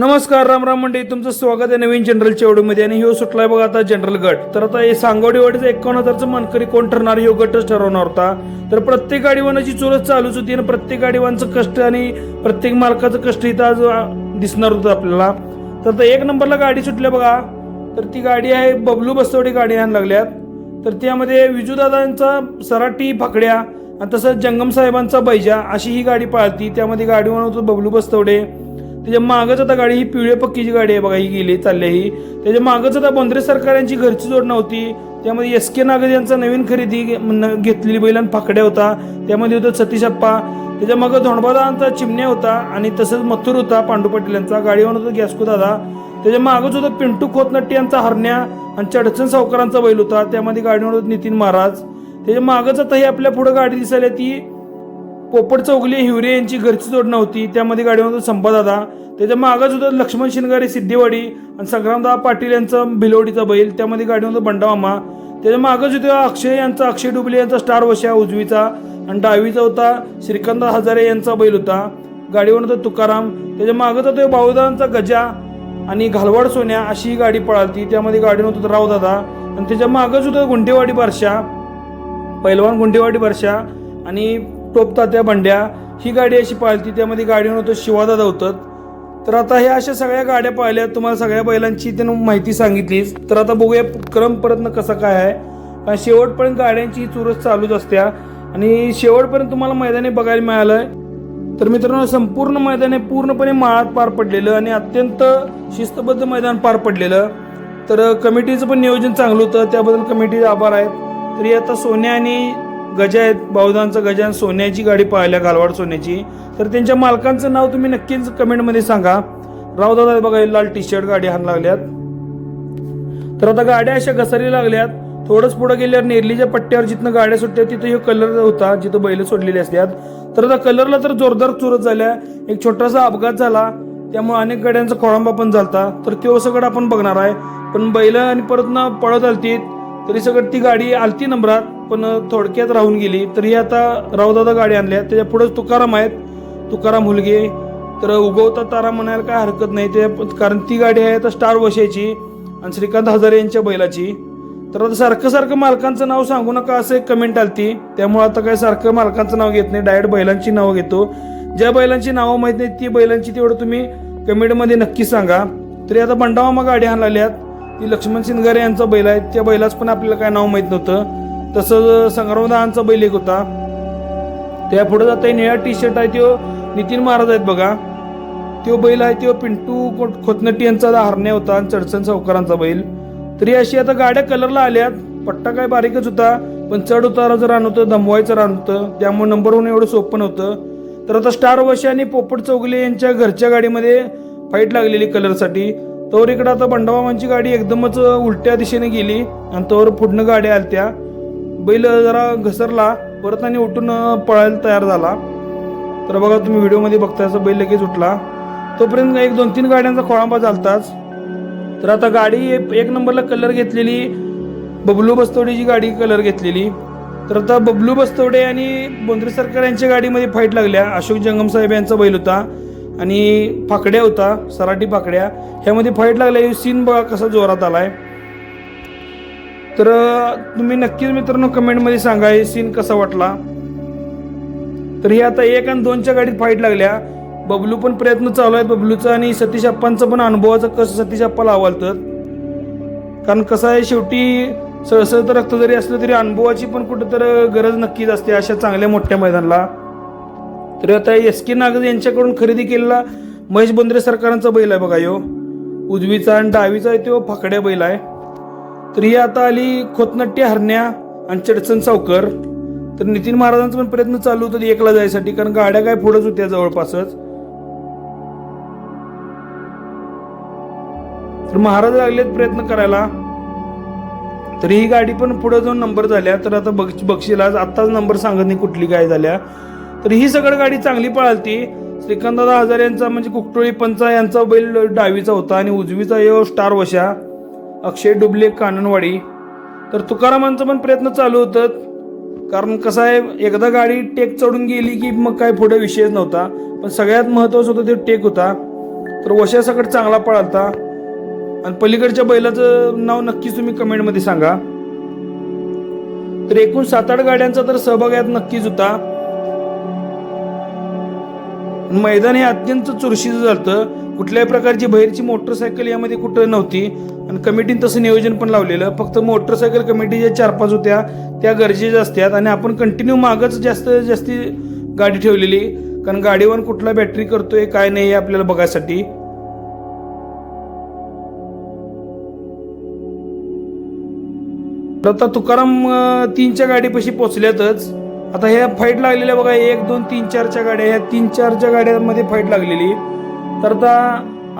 नमस्कार राम राम मंडळी तुमचं स्वागत आहे नवीन जनरल चेवडीमध्ये आणि ह्यो सुटलाय बघा आता जनरल गट. तर आता हे सांगोडीवाडीचं एकावन्न हजारचं मानकरी कोण ठरणार ह्यो हो गटच ठरवणार होता. तर प्रत्येक गाडीवानाची चोरच चालूच होती आणि प्रत्येक गाडीवानचं कष्ट आणि प्रत्येक मालकाचं कष्ट इथं आज दिसणार होतं आपल्याला. तर आता एक नंबरला गाडी सुटल्या बघा. तर ती गाडी आहे बबलू बसवडी गाडी आणायला लागल्यात. तर त्यामध्ये विजूदादांचा सराटी फाकड्या आणि तसंच जंगम साहेबांचा बैजा अशी ही गाडी पाळती. त्यामध्ये गाडीवान होतं बबलू बस्तवडे त्याच्या मागच आता गाडी ही पिवळ्या पक्कीची गाडी आहे बघा ही गेली चालली ही. त्याच्या मागच आता बोंद्रे सरकार यांची घरची जोड नव्हती. त्यामध्ये एस के नागज यांचा नवीन खरेदी घे- न- घेतलेली बैलां फाकड्या होता. त्यामध्ये होतं सतीश अप्पा. त्याच्या मागं धोंडबादांचा चिमण्या होता आणि तसंच मथुर होता पांडू पाटील यांचा. गाडीवर होता गॅसको दादा. त्याच्या मागच होतं पिंटू खोतनट्टी यांचा हरण्या आणि चडचण सावकारांचा बैल होता. त्यामध्ये गाडीवर होतं नितीन महाराज. त्याच्या मागच आता ही आपल्या पुढे गाडी दिसायला ती पोपट चौगली हिवरे यांची घरची जोड नव्हती. त्यामध्ये गाडीमधून होतं संपादादा त्याच्या मागच होतं लक्ष्मण शिनगारे सिद्धेवाडी आणि संग्रामदादा पाटील यांचं भिलवडीचा बैल. त्यामध्ये गाडीमधून होतं बंडामामा. त्याच्या मागच होतं अक्षय यांचा अक्षय डुबले यांचा स्टार वशा उजवीचा आणि डावीचा होता श्रीकांत हजारे यांचा बैल होता. गाडीवर होतं तुकाराम. त्याच्या मागच होतो बाहुदांचा गजा आणि घालवाड सोन्या अशी ही गाडी पळाली त्यामध्ये गाडीवर होतं रावदादा आणि त्याच्या मागच होतं गुंडेवाडी बारशा पैलवान गुंडेवाडी बारशा आणि टोपतात्या बंड्या. ही गाडी अशी पाळती त्यामध्ये गाडीवर होतं शिवादादा होतं. तर आता ह्या अशा सगळ्या गाड्या पाहिल्या तुम्हाला सगळ्या बैलांची त्यानं माहिती सांगितलीच तर आता बघूया क्रम परतनं कसा काय आहे. कारण शेवटपर्यंत गाड्यांची चुरस चालूच असत्या आणि शेवटपर्यंत तुम्हाला मैदानी बघायला मिळालं तर मित्रांनो संपूर्ण मैदान हे पूर्णपणे माळात पार पडलेलं आणि अत्यंत शिस्तबद्ध मैदान पार पडलेलं. तर कमिटीचं पण नियोजन चांगलं होतं त्याबद्दल कमिटीचे आभार आहेत. तरी आता सोन्या आणि गजा आहेत बावदांचा गजा सोन्याची गाडी पाहिल्या घालवाड सोन्याची. तर त्यांच्या मालकांचं नाव तुम्ही नक्कीच कमेंटमध्ये सांगा. रावदादा बघा लाल टी शर्ट गाडी हाण लागल्यात. तर आता गाड्या अशा घसरी लागल्यात. थोडंच पुढे गेल्यावर नेरलीच्या पट्ट्यावर जिथनं गाड्या सुटल्या तिथं हे कलर होता जिथं बैल सोडलेली असतात तर आता कलरला तर जोरदार चुरत झाल्या. एक छोटासा अपघात झाला. त्यामुळे अनेक गाड्यांचा खोळंबा पण झालता. तर तो सगळं आपण बघणार आहे. पण बैल आणि परत ना पळत आलती तरी सगळं ती गाडी आलती नंबरात. पण थोडक्यात राहून गेली तरी आता रावदादा गाडी आणल्या. त्याच्या पुढेच तुकाराम आहेत. तुकाराम हुलगे. तर उगवता तारा म्हणायला काय हरकत नाही. ते कारण ती गाडी आहे तर स्टार वशाची आणि श्रीकांत हजारे यांच्या बैलाची. तर आता सारखं सारखं मालकांचं नाव सांगू नका असं एक कमेंट आलती. त्यामुळे आता काय सारखं मालकांचं नाव घेत नाही. डायरेक्ट बैलांची नावं घेतो. ज्या बैलांची नावं माहीत नाही ती बैलांची तेवढं तुम्ही कमेंटमध्ये नक्की सांगा. तरी आता बंडावामा गाडी आणलेल्या ती लक्ष्मण सिंगारे यांचा बैल आहे. त्या बैलाच पण आपल्याला काय नाव माहीत नव्हतं. तसंच संग्रामदाहांचा बैल एक होता. त्या पुढे जाता निळ्या टी शर्ट आहे तो नितीन महाराज आहेत बघा. तो बैल आहे तो पिंटू खोतनटी यांचा हरण्या होता आणि चडचण सावकारांचा बैल. तरी अशी आता गाड्या कलरला आल्यात. पट्टा काय बारीकच होता पण चढ उताराचं रान होतं दमवायचं रान होतं. त्यामुळे नंबर वन एवढं सोपं नव्हतं. तर आता स्टार वशी आणि पोपट चौगले यांच्या घरच्या गाडीमध्ये फाईट लागलेली कलरसाठी तोवर इकडं आता बंडवामांची गाडी एकदमच उलट्या दिशेने गेली आणि तोवर पुढनं गाड्या आलत्या. बैल जरा घसरला परत आणि उठून पळायला तयार झाला. तर बघा तुम्ही व्हिडिओमध्ये बघताय असं बैल लगेच उठला. तोपर्यंत एक दोन तीन गाड्यांचा खोळंबा झालताच. तर आता गाडी एक एक नंबरला कलर घेतलेली बबलू बस्तवडेची गाडी कलर घेतलेली. तर आता बबलू बस्तवडे आणि बोंद्रे सरकार यांच्या गाडीमध्ये फाईट लागल्या. अशोक जंगम साहेब यांचा बैल होता आणि फाकड्या होता सराटी फाकड्या. ह्यामध्ये फाईट लागल्या सीन बघा कसा जोरात आलाय. तर तुम्ही नक्कीच मित्रांनो कमेंटमध्ये सांगा हे सीन कसा वाटला? तर हे आता एक आणि दोनच्या गाडीत फाईट लागल्या. बबलू पण प्रयत्न चालू आहेत बबलूचा आणि सतीश अप्पांचं पण अनुभवाचं कसं सतीश अप्पाला आवडतं कारण कसं आहे शेवटी सळसळतं रक्त जरी असलं तरी अनुभवाची पण कुठं तर गरज नक्कीच असते अशा चांगल्या मोठ्या मैदानाला. तर आता एस के नागज यांच्याकडून खरेदी केलेला महेश बंद्रे सरकारांचा बैल आहे बघा यो. उजवीचा आणि डावीचा आहे तो फाकड्या बैल आहे. तर ही आता आली खोतनट्टी हरण्या आणि चडचण सावकर. तर नितीन महाराजांचा पण प्रयत्न चालू होता एकला जायसाठी कारण गाड्या काय पुढंच होत्या जवळपासच. तर महाराज लागलेत प्रयत्न करायला. तर ही गाडी पण पुढे जाऊन नंबर झाल्या. तर आता बघ बक्षीला आत्ताच नंबर सांगत नाही कुठली काय झाल्या. तर ही सगळं गाडी चांगली पळालती. श्रीकांतदादा हजार यांचा म्हणजे कुकटोळी पंचा यांचा बैल डावीचा होता आणि उजवीचा यो स्टार वशा. अक्षय डुबले काननवाडी. तर तुकारामांचा पण प्रयत्न चालू होतं. कारण कसं आहे एकदा गाडी टेक चढून गेली की मग काय पुढे विषयच नव्हता. पण सगळ्यात महत्वाचं होतं ते टेक होता. तर वशासकट चांगला पळालता. आणि पलीकडच्या बैलाचं नाव नक्कीच तुम्ही कमेंटमध्ये सांगा. तर एकूण सात आठ गाड्यांचा तर सहभाग यात नक्कीच होता. मैदान हे अत्यंत चुरशीचं झालं कुठल्याही प्रकारची बाहेरची मोटरसायकल यामध्ये कुठं नव्हती. आणि कमिटीनं तसं नियोजन पण लावलेलं. फक्त मोटरसायकल कमिटी ज्या चार पाच होत्या त्या गरजेच्या असतात आणि आपण कंटिन्यू मागच जास्त जास्ती गाडी ठेवलेली. कारण गाडीवर कुठला बॅटरी करतोय काय नाही हे आपल्याला बघायसाठी. तर आता तुकाराम तीनच्या गाडीपाशी पोचल्यातच आता ह्या फाईट लागलेल्या बघा एक दोन तीन चारच्या गाड्या ह्या तीन चारच्या गाड्यांमध्ये फाईट लागलेली. तर आता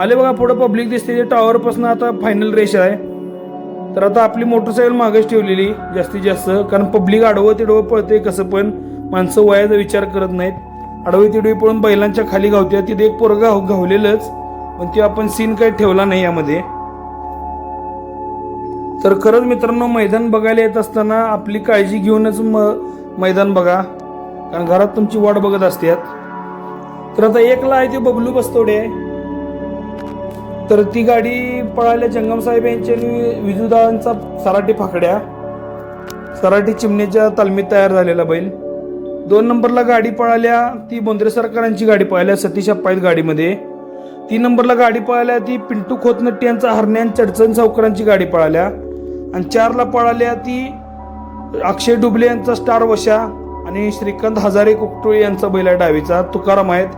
आले बघा पुढं पब्लिक दिसते टॉवर पासून आता फायनल रेष आहे. तर आता आपली मोटरसायकल मागेच ठेवलेली जास्तीत जास्त. कारण पब्लिक आडवं तिडवं पळते कसं पण. माणसं वयाचा विचार करत नाहीत. आडवी तिडवी पळून बैलांच्या खाली गावत्या तिथे एक पोरगा घावलेलंच. पण ते आपण सीन काही ठेवला नाही यामध्ये. तर खरंच मित्रांनो मैदान बघायला येत असताना आपली काळजी घेऊनच म मैदान बघा. कारण घरात तुमची वाट बघत असतात तर आता एकला आहे ते बबलू बस्तोडे. आहे तर ती गाडी पळाल्या जंगम साहेब यांच्या विजुदांचा सराटी फाकड्या. सराटी चिमणीच्या तालमीत तयार झालेला बैल. दोन नंबरला गाडी पळाल्या ती बोंद्रे सरकारांची गाडी पळाल्या सतीश अप्पाईत गाडीमध्ये. तीन नंबरला गाडी पळाल्या ती पिंटू खोतनट्टी यांचा हरण्यान चडचण सावकरांची गाडी पळाल्या. आणि चारला पळाल्या ती अक्षय डुबले यांचा स्टार वशा आणि श्रीकांत हजारे कुकटोळी यांचा बैल आहे डावीचा. तुकाराम आहेत.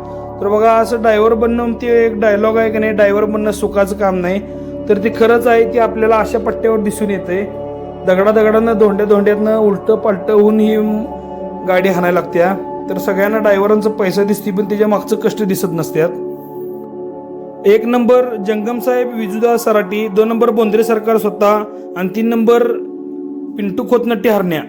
तर बघा असं डायव्हर बनणं ते एक डायलॉग आहे की नाही डायव्हर बनणं सुखाचं काम नाही. तर ते खरंच आहे की आपल्याला अशा पट्ट्यावर दिसून येते दगडा दगडानं धोंड्या धोंड्यातनं उलटं पालटं होऊन ही गाडी हाणायला लागत्या. तर सगळ्यांना ड्रायव्हरांचा पैसा दिसते पण त्याच्या मागचं कष्ट दिसत नसत्यात. एक नंबर जंगमसाहेब विजुदा सराटी दोन नंबर बोंद्रे सरकार स्वतः आणि तीन नंबर पिंटू खोतनट्टी हरण्या.